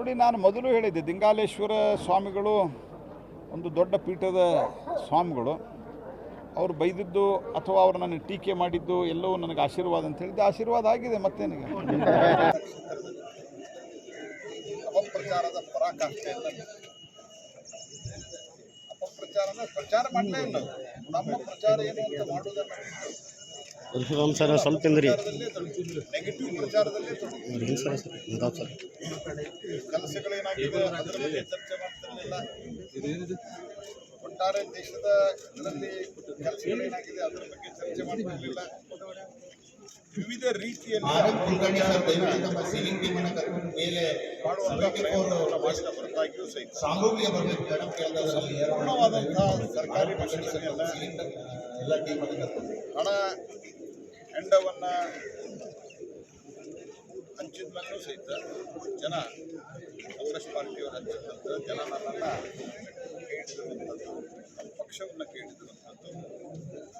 ನೋಡಿ, ನಾನು ಮೊದಲು ಹೇಳಿದ್ದೆ, ದಿಂಗಾಲೇಶ್ವರ ಸ್ವಾಮಿಗಳು ಒಂದು ದೊಡ್ಡ ಪೀಠದ ಸ್ವಾಮಿಗಳು. ಅವರು ಬೈದಿದ್ದು ಅಥವಾ ಅವರು ನನಗೆ ಟೀಕೆ ಮಾಡಿದ್ದು ಎಲ್ಲವೂ ನನಗೆ ಆಶೀರ್ವಾದ ಅಂತ ಹೇಳಿದ್ದೆ. ಆಶೀರ್ವಾದ ಆಗಿದೆ ಮತ್ತೇನಿಗೆ ಅಪಪ್ರಚಾರದ ಅಪಪ್ರಚಾರನ ಪ್ರಚಾರ ಮಾಡಲೇ ಇಲ್ಲ. ನಮ್ಮ ಪ್ರಚಾರ ಏನು ಅಂತ ಮಾಡುವುದನ್ನು ಪರಶುರಾಮ್ ಸರ್ ಸ್ವಲ್ಪ ತಿಂದ್ರಿ. ಏನು ಸರ್? ಇದಾವ್ ಸರ್ ಕೆಲಸಗಳೇನಾಗಿದೆ ಅದರ ಬಗ್ಗೆ ಚರ್ಚೆ ಮಾಡ್ತಿರಲಿಲ್ಲ. ಒಟ್ಟಾರೆ ದೇಶದ ಇದರಲ್ಲಿ ಕೆಲಸಗಳೇನಾಗಿದೆ ಅದರ ಬಗ್ಗೆ ಚರ್ಚೆ ಮಾಡ್ತಿರಲಿಲ್ಲ. ವಿವಿಧ ರೀತಿಯಲ್ಲಿ ಸಾಮೂಹಿಕ ಸರ್ಕಾರಿ ಎಲ್ಲ ಹಣ ಹೆಂಡವನ್ನ ಹಂಚಿದ ಮೇಲೂ ಸಹಿತ ಜನ ಕಾಂಗ್ರೆಸ್ ಪಾರ್ಟಿಯವರು ಹಂಚಿದಂಥ ಜನ ನನ್ನನ್ನು ಕೇಳಿದಿರುವಂಥದ್ದು ನಮ್ಮ ಪಕ್ಷವನ್ನು ಕೇಳಿದಿರುವಂಥದ್ದು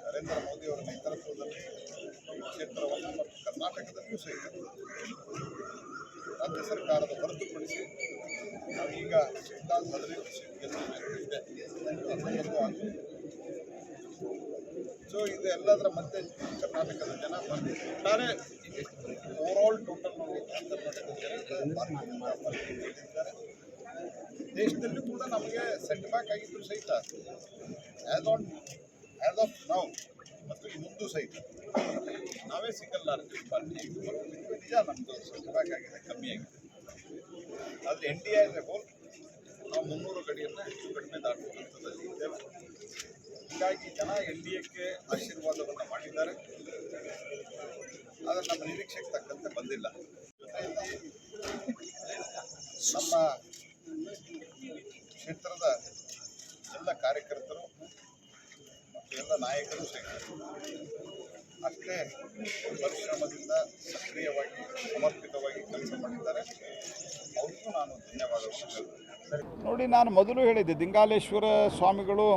ನರೇಂದ್ರ ಮೋದಿಯವರ ನೇತೃತ್ವದಲ್ಲಿ ಕ್ಷೇತ್ರವನ್ನು ಮತ್ತು ಕರ್ನಾಟಕದಲ್ಲಿಯೂ ಸಹಿತ ರಾಜ್ಯ ಸರ್ಕಾರದ ಹೊರತುಪಡಿಸಿ ನಾವೀಗ ಹದಿನೈದು ಸೀಟ್ ಅಂತ ಇದೆ ಸೊ ಇದು ಎಲ್ಲದರ ಮಧ್ಯೆ ಕರ್ನಾಟಕದ ಜನ ಒಟ್ಟಾರೆ ಓವರ್ಆಲ್ ಟೋಟಲ್ ಕರ್ನಾಟಕದ ಜನ ದೇಶದಲ್ಲೂ ಕೂಡ ನಮಗೆ ಸೆಟ್ ಬ್ಯಾಕ್ ಆಗಿದ್ರು ಸಹಿತ. As on as of now ಮತ್ತು ಈ ಮುಂದೂ ಸಹಿತ. ನಾವೇ ಸಿಂಗಲ್ ಲಾರ್ಜೆಸ್ಟ್ ಪಾರ್ಟಿ ನಿಜ ನಮ್ಮದು ಸೆಟ್ ಬ್ಯಾಕ್ ಆಗಿದೆ, ಕಮ್ಮಿ ಆಗಿದೆ. ಆದರೆ ಎನ್ ಡಿ ಎ ಹೋಲ್ ನಾವು ಮುನ್ನೂರು ಗಡಿಯನ್ನು ಹೀಗಾಗಿ ಜನ ಎನ್ ಡಿ ಎಕ್ಕೆ ಆಶೀರ್ವಾದವನ್ನು ಮಾಡಿದ್ದಾರೆ. ಆದರೆ ನಮ್ಮ ನಿರೀಕ್ಷೆಗೆ ತಕ್ಕಂತೆ ಬಂದಿಲ್ಲ. ನಮ್ಮ ಕ್ಷೇತ್ರದ ಎಲ್ಲ ಕಾರ್ಯಕರ್ತರು ಮತ್ತು ಎಲ್ಲ ನಾಯಕರು ಸಹಿತ ಅಷ್ಟೇ ಪರಿಶ್ರಮದಿಂದ ಸಕ್ರಿಯವಾಗಿ, ಸಮರ್ಪಿತವಾಗಿ ಕೆಲಸ ಮಾಡಿದ್ದಾರೆ. ಅವ್ರಿಗೂ ನಾನು ಧನ್ಯವಾದ ನೋಡಿ, ನಾನು ಮೊದಲು ಹೇಳಿದ್ದೆ, ದಿಂಗಾಲೇಶ್ವರ ಸ್ವಾಮಿಗಳು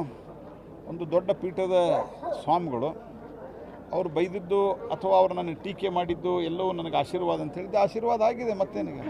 ಒಂದು ದೊಡ್ಡ ಪೀಠದ ಸ್ವಾಮಿಗಳು, ಅವ್ರು ಬೈದಿದ್ದು ಅಥವಾ ಅವ್ರು ನನಗೆ ಟೀಕೆ ಮಾಡಿದ್ದು ಎಲ್ಲವೂ ನನಗೆ ಆಶೀರ್ವಾದ ಅಂತ ಹೇಳಿದ್ದೆ, ಆಶೀರ್ವಾದ ಆಗಿದೆ ಮತ್ತೇನಿಗೆ